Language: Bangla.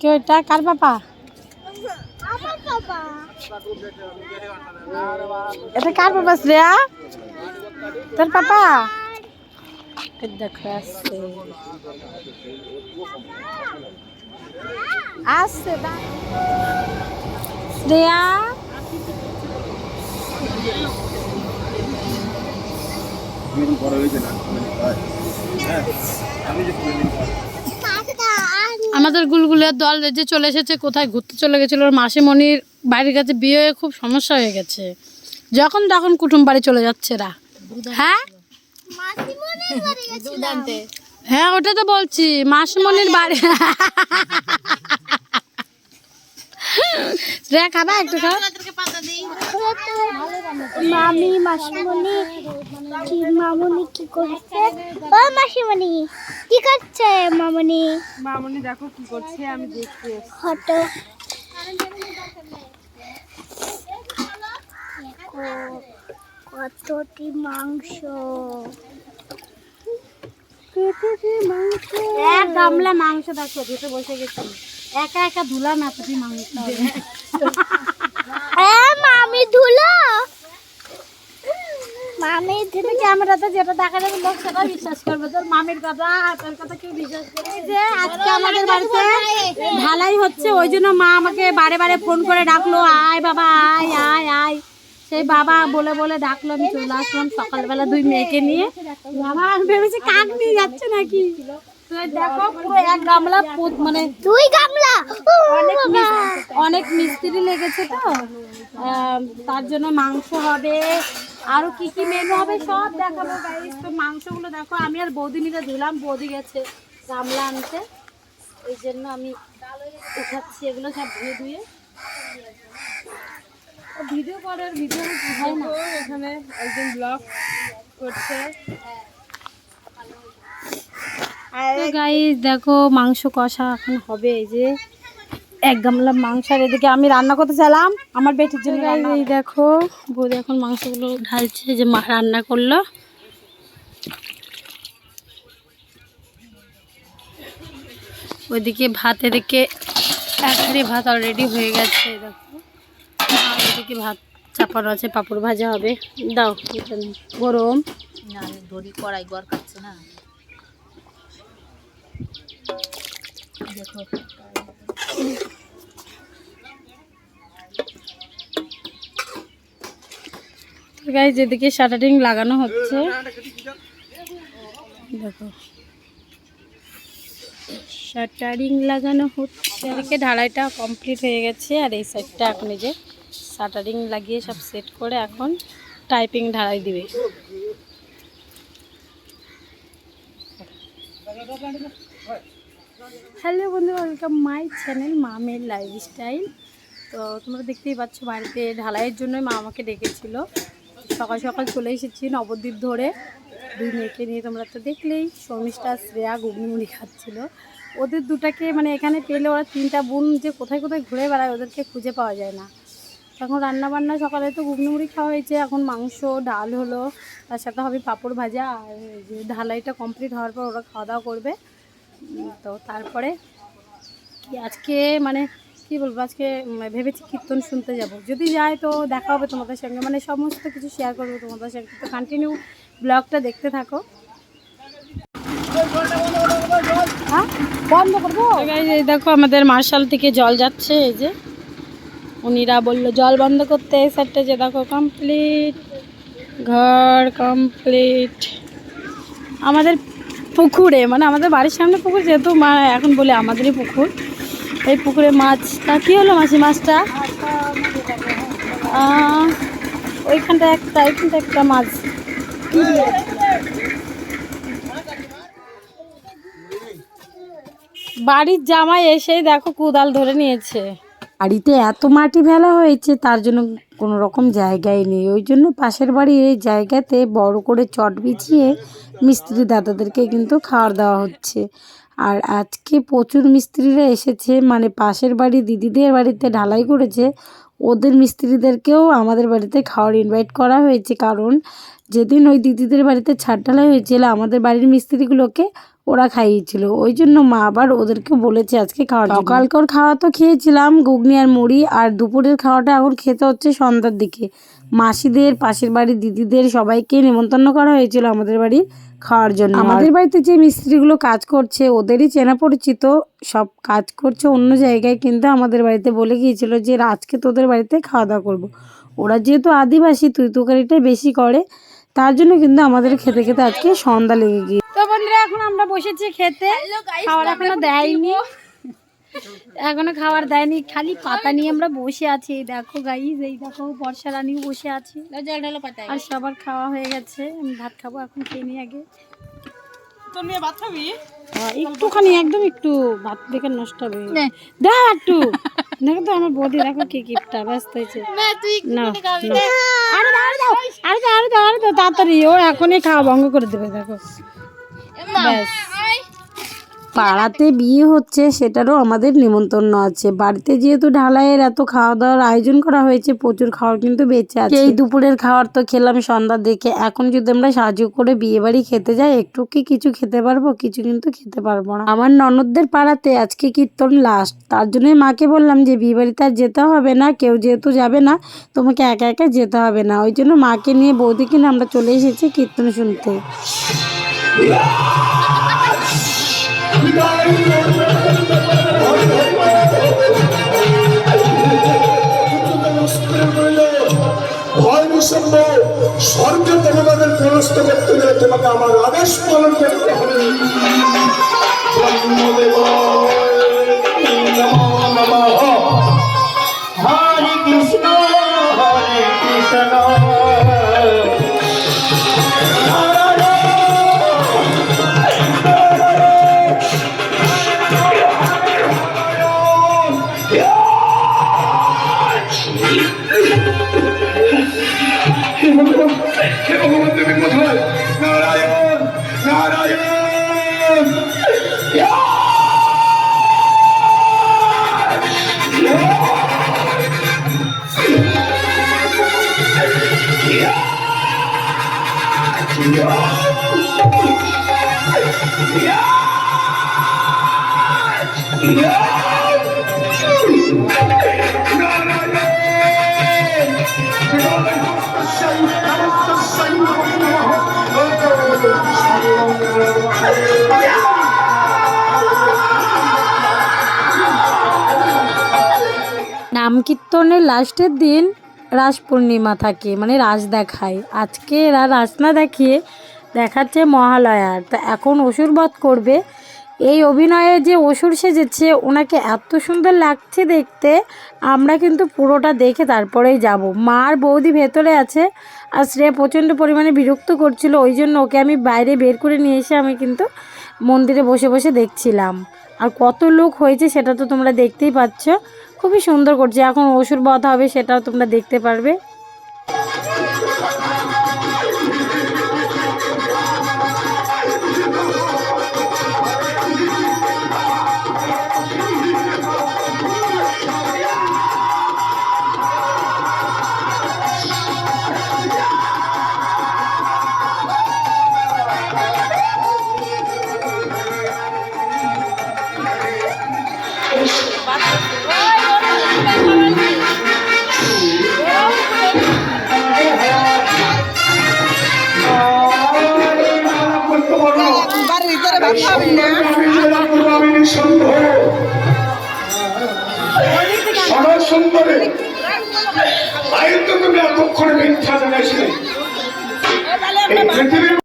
কে ওইটা? কার বাবা এটা কার পাপা শ্রেয়া? তোর পাপা? দেখো আসছে। আসছে শ্রেয়া? কাকা আমাদের গুলগুলের দল যে চলে এসেছে কোথায় ঘুরতে চলে গেছিল ওর মাসিমণির বাড়ির কাছে বিয়ে হয়ে খুব সমস্যা হয়ে গেছে। যখন তখন কুটুম বাড়ি চলে যাচ্ছে এরা হ্যাঁ? হ্যাঁ ওটা তো বলছি মাসিমণির বাড়ি। রে খাবা একটু খাও। মামি মাসিমণি মামুনি কি করছে? ও মাসিমণি। কি করছে মামনি? মামনি দেখো কি করছে আমি দেখছি ফটো। দেখো কতটি মাংস? এক গামলা মাংস দেখো ধুতে বসে গেছি। একা একা ধুলাম এতটি মাংস এ মামি ধুলো ক্যামেরাতে যেটা দেখা যাবে লোক সেটা বিশ্বাস করবে। তোর মামির কথা তোর কথা কেউ বিশ্বাস করবে যে আজকে আমাদের বাড়িতে ঢালাই হচ্ছে ওই জন্য মা আমাকে বারে বারে ফোন করে ডাকলো আয় বাবা আয় আয় আয়। সেই বাবা বলে বলে ডাকলো আমি চলে আসলাম সকালবেলা দুই মেয়েকে নিয়ে। বাবা ভেবেছি কাক নিয়ে যাচ্ছে নাকি? দেখো পুরো এক গামলা মানে দুই গামলা? অনেক মিস্ত্রি লেগেছে তো। তার জন্য মাংস হবে আরও কি কি মেনু হবে সব দেখাবো গাইস তো মাংসগুলো দেখো আমি আর বৌদি মিলে ধুলাম বৌদি গেছে গামলা আনতে। এই জন্য আমি উঠাচ্ছি এগুলো সব ধুয়ে ধুয়ে। ভিডিও করে আর ভিডিও হয় না। এখানে একজন ব্লগ করছে। তো গাইস দেখো মাংস কষা এখন হবে এই যে। এক গামলা মাংস আর এদিকে আমি রান্না করতে চাইলাম আমার বেটির জন্য রান্না- এই দেখো বৌদি এখন মাংসগুলো ঢালছে যে মা রান্না করল। ওইদিকে ভাত এদিকে এক ভাত অলরেডি হয়ে গেছে দেখো। আর এদিকে ভাত চাপানো আছে পাপড় ভাজা হবে। দাও এটা গরম। না ধরি কড়াই গড় কাটছে না। দেখো গাইজ এদিকে শাটারিং লাগানো হচ্ছে। দেখো। শাটারিং লাগানো হচ্ছে। এদিকে ঢালাইটা কমপ্লিট হয়ে গেছে, আর এই সাইডটা এখন যে শাটারিং লাগিয়ে সব সেট করে এখন টাইপিং ঢালাই দিবে। হ্যালো বন্ধু, ওয়েলকাম মাই চ্যানেল মামের লাইফস্টাইল। তো তোমরা দেখতেই পাচ্ছ, বাড়িতে ঢালাইয়ের জন্য মা আমাকে ডেকেছিল। সকাল সকাল চলে এসেছি নবদ্বীপ ধরে। দুই মেয়েকে নিয়ে তোমরা তো দেখলেই, শর্মিষ্ঠা, শ্রেয়া মুড়ি খাচ্ছিল। ওদের দুটাকে মানে এখানে পেলে ওরা তিনটা বোন যে কোথায় কোথায় ঘুরে বেড়ায় ওদেরকে খুঁজে পাওয়া যায় না। এখন রান্না বান্না সকালে তো মুড়ি খাওয়া হয়েছে, এখন মাংস, ডাল হলো, তার সাথে হবে পাঁপড় ভাজা, আর ঢালাইটা কমপ্লিট হওয়ার পর ওরা খাওয়া দাওয়া করবে। তো তারপরে আজকে মানে কি বলব, আজকে ভেবেছি কীর্তন শুনতে যাব। যদি যাই তো দেখা হবে তোমাদের সঙ্গে। মানে সমস্ত কিছু শেয়ার করব তোমাদের সঙ্গে। তো কন্টিনিউ ব্লগটা দেখতে থাকো। হ্যাঁ? বন্ধ করব? দেখো আমাদের মার্শাল থেকে জল যাচ্ছে, এই যে। উনিরা বলল, জল বন্ধ করতে এই সাইডটা যে দেখো কমপ্লিট ঘর কমপ্লিট আমাদের পুকুরে মানে আমাদের বাড়ির সামনে পুকুর যেহেতু মা এখন বলে আমাদেরই পুকুর, এই পুকুরে মাছটা, কী হলো মাসি মাছটা? ওইখানটা একটা ওইখানটা একটা মাছ। বাড়ির জামাই এসেই দেখো কুদাল ধরে নিয়েছে। বাড়িতে এত মাটি ফেলা হয়েছে, তার জন্য কোনো রকম জায়গায় নেই। ওই জন্য পাশের বাড়ির এই জায়গাতে বড় করে চট বিছিয়ে মিস্ত্রি দাদাদেরকে কিন্তু খাওয়ার দেওয়া হচ্ছে। আর আজকে প্রচুর মিস্ত্রিরা এসেছে মানে পাশের বাড়ি দিদিদের বাড়িতে ঢালাই করেছে। ওদের মিস্ত্রিদেরকেও আমাদের বাড়িতে খাওয়ার ইনভাইট করা হয়েছে। কারণ যেদিন ওই দিদিদের বাড়িতে ছাদ ঢালাই হয়েছিল, আমাদের বাড়ির মিস্ত্রিগুলোকে ওরা খাইয়েছিল। ওই জন্য মা আবার ওদেরকে বলেছে আজকে সকালকর সকালকার খাওয়া তো খেয়েছিলাম, ঘুগনি আর মুড়ি, আর দুপুরের খাওয়াটা এখন খেতে হচ্ছে সন্ধ্যার দিকে। মাসিদের পাশের বাড়ির দিদিদের সবাইকে নেমন্তন্ন করা হয়েছিল আমাদের বাড়ি খাওয়ার জন্য। আমাদের বাড়িতে যে মিস্ত্রিগুলো কাজ করছে ওদেরই চেনা পরিচিত সব কাজ করছে অন্য জায়গায় কিন্তু আমাদের বাড়িতে বলে গিয়েছিল যে আজকে তোদের বাড়িতে খাওয়া দাওয়া করব। ওরা যেহেতু আদিবাসী তুই তুকারিটাই বেশি করে তার জন্য কিন্তু আমাদের খেতে খেতে আজকে সন্ধ্যা লেগে গিয়ে তো বন্ধুরা এখন আমরা বসেছি খেতে। খাবার এখনও দেয়নি। এখনও খাবার দেয়নি খালি পাতা নিয়ে আমরা বসে আছি। দেখো গাইজ এই দেখো বর্ষা রানীও বসে আছি। আর সবার খাওয়া হয়ে গেছে আমি ভাত খাব এখন খেয়ে নিই আগে। একটুখানি একদম একটু ভাত দেখে নষ্ট হবে। দাও একটু। দেখো তো আমার বৌদি দেখো কি গিফটটা ব্যস্ত হয়েছে। আরে দাও আরে দাও আরে দাও আরে দাও তাড়াতাড়ি ও এখনই খাওয়া ভঙ্গ করে দেবে দেখো। ব্যাস। পাড়াতে বিয়ে হচ্ছে, সেটারও আমাদের নিমন্ত্রণ আছে। বাড়িতে যেহেতু ঢালাইয়ের এত খাওয়া দাওয়ার আয়োজন করা হয়েছে, প্রচুর খাওয়ার কিন্তু বেঁচে আছে। এই দুপুরের খাওয়ার তো খেলাম সন্ধ্যা দেখে। এখন যদি আমরা সাহায্য করে বিয়ে বাড়ি খেতে যাই, একটু কি কিছু খেতে পারব? কিছু কিন্তু খেতে পারব না। আমার ননদদের পাড়াতে আজকে কীর্তন লাস্ট তার জন্যই মাকে বললাম যে বিয়ে বাড়িতে আর যেতে হবে না, কেউ যেহেতু যাবে না, তোমাকে একা একা যেতে হবে না। ওই জন্য মাকে নিয়ে বৌদিকে নিয়ে আমরা চলে এসেছি কীর্তন শুনতে। স্বর্গে তোমাদের পরাস্ত করতে গেলে তোমাকে আমার আদেশ পালন করতে হবে। নাম কীর্তনের লাস্টের দিন রাস পূর্ণিমা থাকে মানে রাস দেখায়। আজকে এরা রাস না দেখিয়ে দেখাচ্ছে মহালয়ার। তা এখন অসুর বধ করবে। এই অভিনয়ে যে অসুর সেজেছে, ওনাকে এত সুন্দর লাগছে দেখতে, আমরা কিন্তু পুরোটা দেখে তারপরেই যাব। মার বৌদি ভেতরে আছে, আর শ্রেয়া প্রচণ্ড পরিমাণে বিরক্ত করছিল, ওই জন্য ওকে আমি বাইরে বের করে নিয়ে এসে আমি কিন্তু মন্দিরে বসে বসে দেখছিলাম। আর কত লোক হয়েছে সেটা তো তোমরা দেখতেই পাচ্ছ। খুবই সুন্দর করছে, এখন অসুর বধ হবে সেটাও তোমরা দেখতে পারবে। সুন্দরে। আয়ুক্ত তুমি এতক্ষণে মিথ্যা জানাইছিলে পৃথিবীর